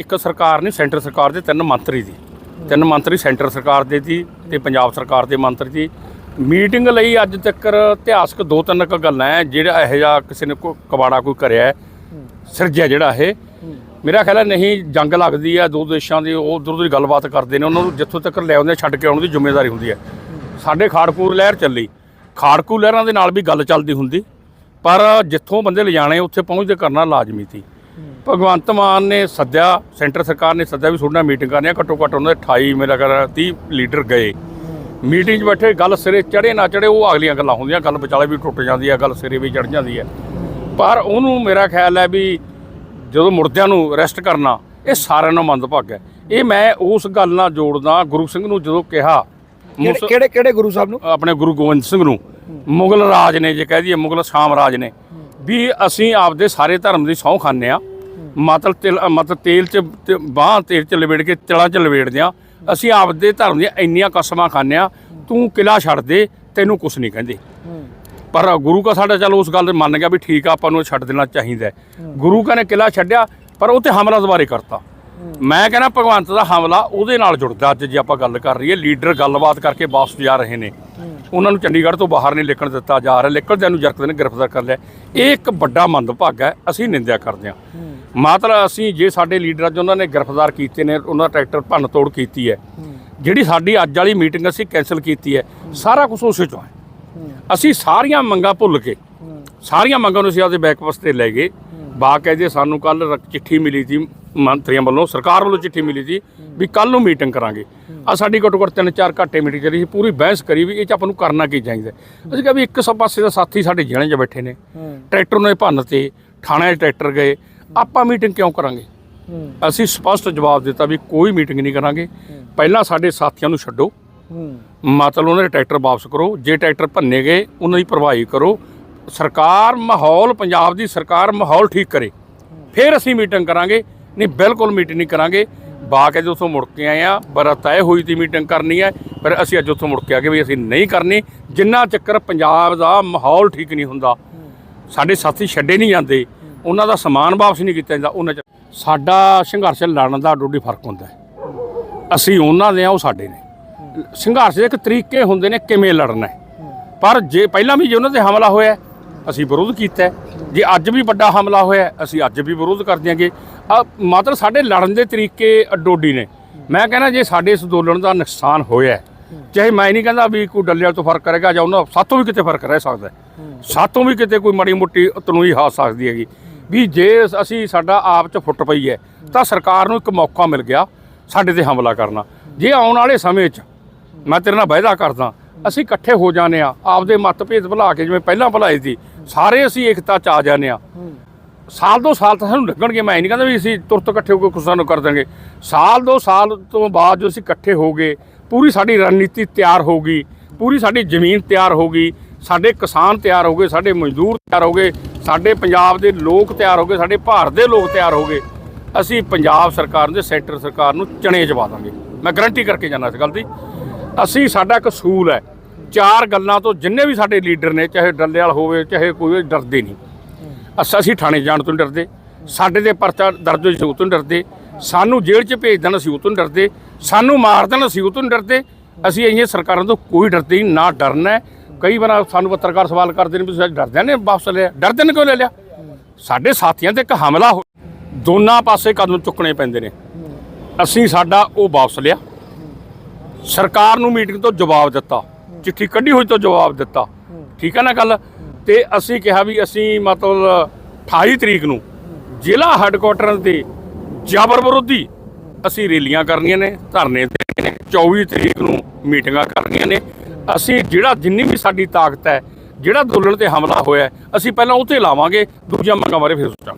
ਇੱਕ ਸਰਕਾਰ ਨਹੀਂ, ਸੈਂਟਰ ਸਰਕਾਰ ਦੇ ਤਿੰਨ ਮੰਤਰੀ ਦੀ। ਤਿੰਨ ਮੰਤਰੀ ਸੈਂਟਰ ਸਰਕਾਰ ਦੇ ਸੀ ਤੇ ਪੰਜਾਬ ਸਰਕਾਰ ਦੇ ਮੰਤਰੀ ਸੀ ਮੀਟਿੰਗ ਲਈ ਅੱਜ ਤੱਕ ਇਤਿਹਾਸਕ ਦੋ ਤਿੰਨ ਕੁ ਗੱਲਾਂ ਹੈ ਜਿਹੜਾ ਇਹੋ ਜਿਹਾ ਕਿਸੇ ਨੇ ਕੋਈ ਕਬਾੜਾ ਕੋਈ ਕਰਿਆ ਸਿਰਜਿਆ ਜਿਹੜਾ ਇਹ। ਮੇਰਾ ਖਿਆਲ ਹੈ ਨਹੀਂ ਜੰਗ ਲੱਗਦੀ ਹੈ ਦੋ ਦੇਸ਼ਾਂ ਦੀ ਉਹ ਉਧਰ ਦੀ ਗੱਲਬਾਤ ਕਰਦੇ ਨੇ, ਉਹਨਾਂ ਨੂੰ ਜਿੱਥੋਂ ਤੱਕ ਲੈ ਆਉਂਦੇ ਛੱਡ ਕੇ ਆਉਣ ਦੀ ਜ਼ਿੰਮੇਵਾਰੀ ਹੁੰਦੀ ਹੈ ਸਾਡੇ ਖਾੜਕੂਰ ਲਹਿਰ ਚੱਲੀ। ਖਾੜਕੂ ਲਹਿਰਾਂ ਦੇ ਨਾਲ ਵੀ ਗੱਲ ਚੱਲਦੀ ਹੁੰਦੀ, ਪਰ ਜਿੱਥੋਂ ਬੰਦੇ ਲਿਜਾਣੇ, ਉੱਥੇ ਪਹੁੰਚਦੇ ਕਰਨਾ ਲਾਜ਼ਮੀ ਸੀ। ਭਗਵੰਤ ਮਾਨ ਨੇ ਸੱਦਿਆ ਸੈਂਟਰ ਸਰਕਾਰ ਨੇ ਸੱਦਿਆ ਵੀ ਤੁਹਾਡੇ ਮੀਟਿੰਗ ਕਰਨੀ ਆ। ਘੱਟੋ ਘੱਟ ਉਹਨਾਂ ਦੇ 28 ਮੇਰਾ ਕਰ 30 ਲੀਡਰ ਗਏ। ਮੀਟਿੰਗ 'ਚ ਬੈਠੇ ਗੱਲ ਸਿਰੇ ਚੜੇ ਨਾ ਚੜੇ ਉਹ ਅਗਲੀਆਂ ਗੱਲਾਂ ਹੁੰਦੀਆਂ। ਗੱਲ ਵਿਚਾਲੇ ਵੀ ਟੁੱਟ ਜਾਂਦੀ ਹੈ ਗੱਲ ਸਿਰੇ ਵੀ ਚੜ ਜਾਂਦੀ ਹੈ ਪਰ ਉਹਨੂੰ ਮੇਰਾ ਖਿਆਲ ਹੈ ਵੀ ਜਦੋਂ ਮੁਰਦਿਆਂ ਨੂੰ ਅਰੈਸਟ ਕਰਨਾ ਇਹ ਸਾਰਿਆਂ ਨੂੰ ਮੰਦਭਾਗਾ ਹੈ। ਇਹ ਮੈਂ ਉਸ ਗੱਲ ਨਾਲ ਜੋੜਦਾ ਗੁਰੂ ਸਿੰਘ ਨੂੰ ਜਦੋਂ ਕਿਹਾ ਕਿਹੜੇ ਕਿਹੜੇ ਗੁਰੂ ਸਾਹਿਬ ਨੂੰ? ਆਪਣੇ ਗੁਰੂ ਗੋਬਿੰਦ ਸਿੰਘ ਨੂੰ। ਮੁਗਲ ਰਾਜ ਨੇ ਜੇ ਕਹਿ ਦਈਏ ਮੁਗਲ ਸਾਮਰਾਜ ਨੇ। ਵੀ ਅਸੀਂ ਆਪਦੇ ਸਾਰੇ ਧਰਮ ਦੀ ਸਹੁੰ ਖਾਂਦੇ ਆ ਮਤਲਬ ਤਿਲ ਮਤਲਬ ਤੇਲ ਚ ਤੇ ਬਾਹ ਤੇਲ ਚ ਲਵੇੜ ਕੇ ਤਿਲਾਂ ਚ ਲਵੇੜਦੇ ਆ ਅਸੀਂ ਆਪਦੇ ਧਰਮ ਦੀਆਂ ਇੰਨੀਆਂ ਕਸਮਾਂ ਖਾਂਦੇ ਆ ਤੂੰ ਕਿਲਾ ਛੱਡ ਦੇ, ਤੈਨੂੰ ਕੁਛ ਨਹੀਂ ਕਹਿੰਦੇ। ਪਰ ਗੁਰੂ ਕਾ ਸਾਡਾ ਚੱਲ ਉਸ ਗੱਲ ਤੇ ਮੰਨ ਗਿਆ ਵੀ ਠੀਕ ਆ, ਆਪਾਂ ਨੂੰ ਛੱਡ ਦੇਣਾ ਚਾਹੀਦਾ ਗੁਰੂ ਕਾ ਨੇ ਕਿਲਾ ਛੱਡਿਆ, ਪਰ ਉਹ ਤੇ ਹਮਲਾ ਦੁਬਾਰੇ ਕਰਤਾ। ਮੈਂ ਕਹਿੰਦਾ ਭਗਵੰਤ ਦਾ ਹਮਲਾ ਉਹਦੇ ਨਾਲ ਜੁੜਦਾ ਅੱਜ ਜੇ ਆਪਾਂ ਗੱਲ ਕਰ ਰਹੀਏ ਲੀਡਰ ਗੱਲਬਾਤ ਕਰਕੇ ਵਾਪਸ ਜਾ ਰਹੇ ਨੇ। ਉਹਨਾਂ ਨੂੰ ਚੰਡੀਗੜ੍ਹ ਤੋਂ ਬਾਹਰ ਨਹੀਂ ਨਿਕਲਣ ਦਿੱਤਾ ਜਾ ਰਿਹਾ। ਨਿਕਲਦਿਆਂ ਨੂੰ ਜਰਕਦੇ ਨੇ ਗ੍ਰਿਫਤਾਰ ਕਰ ਲਿਆ। ਇਹ ਇੱਕ ਵੱਡਾ ਮੰਦਭਾਗ ਹੈ, ਅਸੀਂ ਨਿੰਦਿਆ ਕਰਦੇ ਹਾਂ। ਮਾਤਰ ਅਸੀਂ ਜੇ ਸਾਡੇ ਲੀਡਰਾਂ 'ਚ ਉਹਨਾਂ ਨੇ ਗ੍ਰਿਫਤਾਰ ਕੀਤੇ ਨੇ, ਉਹਨਾਂ ਟਰੈਕਟਰ ਭੰਨ ਤੋੜ ਕੀਤੀ ਹੈ। ਜਿਹੜੀ ਸਾਡੀ ਅੱਜ ਵਾਲੀ ਮੀਟਿੰਗ ਅਸੀਂ ਕੈਨਸਲ ਕੀਤੀ ਹੈ, ਸਾਰਾ ਕੁਝ ਉਸੇ ਚੋਂ ਹੈ। ਅਸੀਂ ਸਾਰੀਆਂ ਮੰਗਾਂ ਭੁੱਲ ਕੇ, ਸਾਰੀਆਂ ਮੰਗਾਂ ਨੂੰ ਅਸੀਂ ਆਪਦੇ ਬੈਕਵਸ ਤੇ ਲੈ ਗਏ। ਬਾਕਾਇਦੇ ਸਾਨੂੰ ਕੱਲ ਚਿੱਠੀ ਮਿਲੀ ਸੀ ਮੰਤਰੀਆਂ ਵੱਲੋਂ ਸਰਕਾਰ ਵੱਲੋਂ ਚਿੱਠੀ ਮਿਲੀ ਸੀ ਵੀ ਕੱਲ ਨੂੰ ਮੀਟਿੰਗ ਕਰਾਂਗੇ। ਆ ਸਾਡੀ ਘੱਟੋ ਘੱਟ ਤਿੰਨ ਚਾਰ ਘੰਟੇ ਮੀਟਿੰਗ ਚੱਲੀ ਸੀ ਪੂਰੀ ਬਹਿਸ ਕਰੀ ਵੀ ਇਹ ਚ ਆਪਾਂ ਨੂੰ ਕਰਨਾ ਕੀ ਚਾਹੀਦਾ। ਅਸੀਂ ਕਿਹਾ ਵੀ ਇੱਕ ਸਭ ਪਾਸੇ ਦਾ ਸਾਥੀ ਸਾਡੇ ਜੇਲ੍ਹਾਂ 'ਚ ਬੈਠੇ ਨੇ। ਟਰੈਕਟਰ ਨੇ ਭੰਨ ਤੇ ਥਾਣੇ ਟਰੈਕਟਰ ਗਏ। ਆਪਾਂ ਮੀਟਿੰਗ ਕਿਉਂ ਕਰਾਂਗੇ? ਅਸੀਂ ਸਪਸ਼ਟ ਜਵਾਬ ਦਿੱਤਾ ਵੀ ਕੋਈ ਮੀਟਿੰਗ ਨਹੀਂ ਕਰਾਂਗੇ। ਪਹਿਲਾਂ ਸਾਡੇ ਸਾਥੀਆਂ ਨੂੰ ਛੱਡੋ। ਮਤਲਬ ਉਹਨਾਂ ਦੇ ਟਰੈਕਟਰ ਵਾਪਸ ਕਰੋ। ਜੇ ਟਰੈਕਟਰ ਭੰਨੇ ਗਏ ਉਹਨਾਂ ਦੀ ਭਰਵਾਈ ਕਰੋ। ਸਰਕਾਰ ਮਾਹੌਲ ਪੰਜਾਬ ਦੀ ਸਰਕਾਰ ਮਾਹੌਲ ਠੀਕ ਕਰੇ। ਫਿਰ ਅਸੀਂ ਮੀਟਿੰਗ ਕਰਾਂਗੇ। ਨਹੀਂ, ਬਿਲਕੁਲ ਮੀਟਿੰਗ ਨਹੀਂ ਕਰਾਂਗੇ। ਬਾਕ ਅਜੇ ਉੱਥੋਂ ਮੁੜ ਕੇ ਆਏ ਆ ਪਰ ਤੈਅ ਹੋਈ ਸੀ ਮੀਟਿੰਗ ਕਰਨੀ ਹੈ, ਪਰ ਅਸੀਂ ਅੱਜ ਉੱਥੋਂ ਮੁੜ ਕੇ ਆ ਗਏ ਵੀ ਅਸੀਂ ਨਹੀਂ ਕਰਨੀ। ਜਿੰਨਾ ਚੱਕਰ ਪੰਜਾਬ ਦਾ ਮਾਹੌਲ ਠੀਕ ਨਹੀਂ ਹੁੰਦਾ, ਸਾਡੇ ਸਾਥੀ ਛੱਡੇ ਨਹੀਂ ਜਾਂਦੇ, ਉਹਨਾਂ ਦਾ ਸਮਾਨ ਵਾਪਸ ਨਹੀਂ ਕੀਤਾ ਜਾਂਦਾ, ਉਹਨਾਂ ਚ ਸਾਡਾ ਸੰਘਰਸ਼ ਲੜਨ ਦਾ ਡੋਡੀ ਫ਼ਰਕ ਹੁੰਦਾ ਅਸੀਂ ਉਹਨਾਂ ਦੇ ਆ, ਉਹ ਸਾਡੇ ਨੇ। ਸੰਘਰਸ਼ ਦੇ ਇੱਕ ਤਰੀਕੇ ਹੁੰਦੇ ਨੇ ਕਿਵੇਂ ਲੜਨਾ ਪਰ ਜੇ ਪਹਿਲਾਂ ਵੀ ਜੇ ਉਹਨਾਂ ਤੇ ਹਮਲਾ ਹੋਇਆ, ਅਸੀਂ ਵਿਰੋਧ ਕੀਤਾ ਜੇ ਅੱਜ ਵੀ ਵੱਡਾ ਹਮਲਾ ਹੋਇਆ, ਅਸੀਂ ਅੱਜ ਵੀ ਵਿਰੋਧ ਕਰਦੇ ਦਿਆਂਗੇ। ਆ ਮਾਤਰ ਸਾਡੇ ਲੜਨ ਦੇ ਤਰੀਕੇ ਅਡੋਡੀ ਨੇ। ਮੈਂ ਕਹਿੰਦਾ ਜੇ ਸਾਡੇ ਇਸ ਅੰਦੋਲਨ ਦਾ ਨੁਕਸਾਨ ਹੋਇਆ ਚਾਹੇ ਮੈਂ ਨਹੀਂ ਕਹਿੰਦਾ ਵੀ ਕੋਈ ਡੱਲਿਆਂ ਤੋਂ ਫ਼ਰਕ ਕਰੇਗਾ ਜਾਂ ਉਹਨਾਂ ਸਾਤੋਂ ਵੀ ਕਿਤੇ ਫ਼ਰਕ ਰਹਿ ਸਕਦਾ ਹੈ। ਸਾਤੋਂ ਵੀ ਕਿਤੇ ਕੋਈ ਮਾੜੀ ਮੋਟੀ ਤਨੂਈ ਆ ਸਕਦੀ ਹੈਗੀ। ਵੀ ਜੇ ਅਸੀਂ ਸਾਡਾ ਆਪ ਚ ਫੁੱਟ ਪਈ ਹੈ, ਤਾਂ ਸਰਕਾਰ ਨੂੰ ਇੱਕ ਮੌਕਾ ਮਿਲ ਗਿਆ ਸਾਡੇ ਤੇ ਹਮਲਾ ਕਰਨਾ। ਜੇ ਆਉਣ ਵਾਲੇ ਸਮੇਂ 'ਚ ਮੈਂ ਤੇਰੇ ਨਾਲ ਵਾਅਦਾ ਕਰਦਾ, ਅਸੀਂ ਇਕੱਠੇ ਹੋ ਜਾਣੇ ਆ ਆਪਦੇ ਮਤਭੇਦ ਭੁਲਾ ਕੇ ਜਿਵੇਂ ਪਹਿਲਾਂ ਭੁਲਾਏ ਸੀ, ਸਾਰੇ ਅਸੀਂ ਇਕਤਾ ਚ ਆ ਜਾਣੇ ਆ ਸਾਲ ਦੋ ਸਾਲ ਤਾਂ ਸਾਨੂੰ ਲੱਗਣਗੇ, ਮੈਂ ਇਹ ਨਹੀਂ ਕਹਿੰਦਾ ਵੀ ਅਸੀਂ ਤੁਰਤ ਇਕੱਠੇ ਹੋ ਕੇ ਕੁਛ ਸਾਨੂੰ ਕਰ ਦਾਂਗੇ ਸਾਲ ਦੋ ਸਾਲ ਤੋਂ ਬਾਅਦ ਜੋ ਅਸੀਂ ਇਕੱਠੇ ਹੋ ਗਏ, ਪੂਰੀ ਸਾਡੀ ਰਣਨੀਤੀ ਤਿਆਰ ਹੋ ਗਈ, ਪੂਰੀ ਸਾਡੀ ਜ਼ਮੀਨ ਤਿਆਰ ਹੋ ਗਈ, ਸਾਡੇ ਕਿਸਾਨ ਤਿਆਰ ਹੋ ਗਏ, ਸਾਡੇ ਮਜ਼ਦੂਰ ਤਿਆਰ ਹੋ ਗਏ, ਸਾਡੇ ਪੰਜਾਬ ਦੇ ਲੋਕ ਤਿਆਰ ਹੋ ਗਏ, ਸਾਡੇ ਭਾਰਤ ਦੇ ਲੋਕ ਤਿਆਰ ਹੋ ਗਏ, ਅਸੀਂ ਪੰਜਾਬ ਸਰਕਾਰ ਦੇ ਸੈਂਟਰ ਸਰਕਾਰ ਨੂੰ ਚਣੇ ਜਵਾ ਦਾਂਗੇ। ਮੈਂ ਗਰੰਟੀ ਕਰਕੇ ਜਾਣਾ ਇਸ ਗੱਲ ਦੀ। ਅਸੀਂ, ਸਾਡਾ ਇੱਕ ਅਸੂਲ ਹੈ। ਚਾਰ ਗੱਲਾਂ ਤੋਂ ਜਿੰਨੇ ਵੀ ਸਾਡੇ ਲੀਡਰ ਨੇ, ਚਾਹੇ ਡੱਲੇਵਾਲ ਹੋਵੇ, ਚਾਹੇ ਕੋਈ ਡਰਦੇ ਨਹੀਂ। ਅਸਾਂ ਅਸੀਂ ਥਾਣੇ ਜਾਣ ਤੋਂ ਨਹੀਂ ਡਰਦੇ। ਸਾਡੇ ਤੇ ਪਰਚਾ ਦਰਜ ਹੋਈ ਸੀ, ਉਹ ਤੋਂ ਨਹੀਂ ਡਰਦੇ। ਸਾਨੂੰ ਜੇਲ੍ਹ 'ਚ ਭੇਜ ਦੇਣ ਅਸੀਂ ਉਹ ਤੋਂ ਡਰਦੇ। ਸਾਨੂੰ ਮਾਰ ਦੇਣ ਅਸੀਂ ਉਹ ਤੋਂ ਨਹੀਂ ਡਰਦੇ। ਅਸੀਂ ਇੰਨੀਆਂ ਸਰਕਾਰਾਂ ਤੋਂ ਕੋਈ ਡਰਦੇ ਨਹੀਂ ਨਾ ਡਰਨਾ ਕਈ ਵਾਰ ਸਾਨੂੰ ਪੱਤਰਕਾਰ ਸਵਾਲ ਕਰਦੇ ਨੇ ਵੀ ਤੁਸੀਂ ਡਰਦੇ ਨੇ, ਵਾਪਸ ਲਿਆ। ਡਰਦੇ ਨੇ ਕਿਉਂ ਲੈ ਲਿਆ? ਸਾਡੇ ਸਾਥੀਆਂ ਤੇ ਇੱਕ ਹਮਲਾ ਹੋ ਦੋਨਾਂ ਪਾਸੇ ਕਦਮ ਚੁੱਕਣੇ ਪੈਂਦੇ ਨੇ। ਅਸੀਂ ਸਾਡਾ ਉਹ ਵਾਪਸ ਲਿਆ। ਸਰਕਾਰ ਨੂੰ ਮੀਟਿੰਗ ਤੋਂ ਜਵਾਬ ਦਿੱਤਾ। ਚਿੱਠੀ ਕੱਢੀ ਹੋਈ ਤੋਂ ਜਵਾਬ ਦਿੱਤਾ। ਠੀਕ ਹੈ ਨਾ ਗੱਲ? ਤੇ ਅਸੀਂ ਕਿਹਾ ਵੀ ਅਸੀਂ ਮਤਲਬ 28 ਤਰੀਕ ਨੂੰ ਜ਼ਿਲ੍ਹਾ ਹੈੱਡਕੁਆਟਰ ਤੇ ਜਬਰ ਵਿਰੋਧੀ ਅਸੀਂ ਰੈਲੀਆਂ ਕਰਨੀਆਂ ਨੇ, ਧਰਨੇ ਦੇਣੇ ਨੇ 24 ਤਰੀਕ ਨੂੰ ਮੀਟਿੰਗਾਂ ਕਰਨੀਆਂ ਨੇ। ਅਸੀਂ ਜਿਹੜਾ ਜਿੰਨੀ ਵੀ ਸਾਡੀ ਤਾਕਤ ਹੈ, ਜਿਹੜਾ ਅੰਦੋਲਨ ਤੇ ਹਮਲਾ ਹੋਇਆ ਅਸੀਂ ਪਹਿਲਾਂ ਉਹ ਤੇ ਲਾਵਾਂਗੇ, ਦੂਜੀਆਂ ਮੰਗਾਂ ਬਾਰੇ ਫਿਰ ਸੋਚਾਂਗੇ।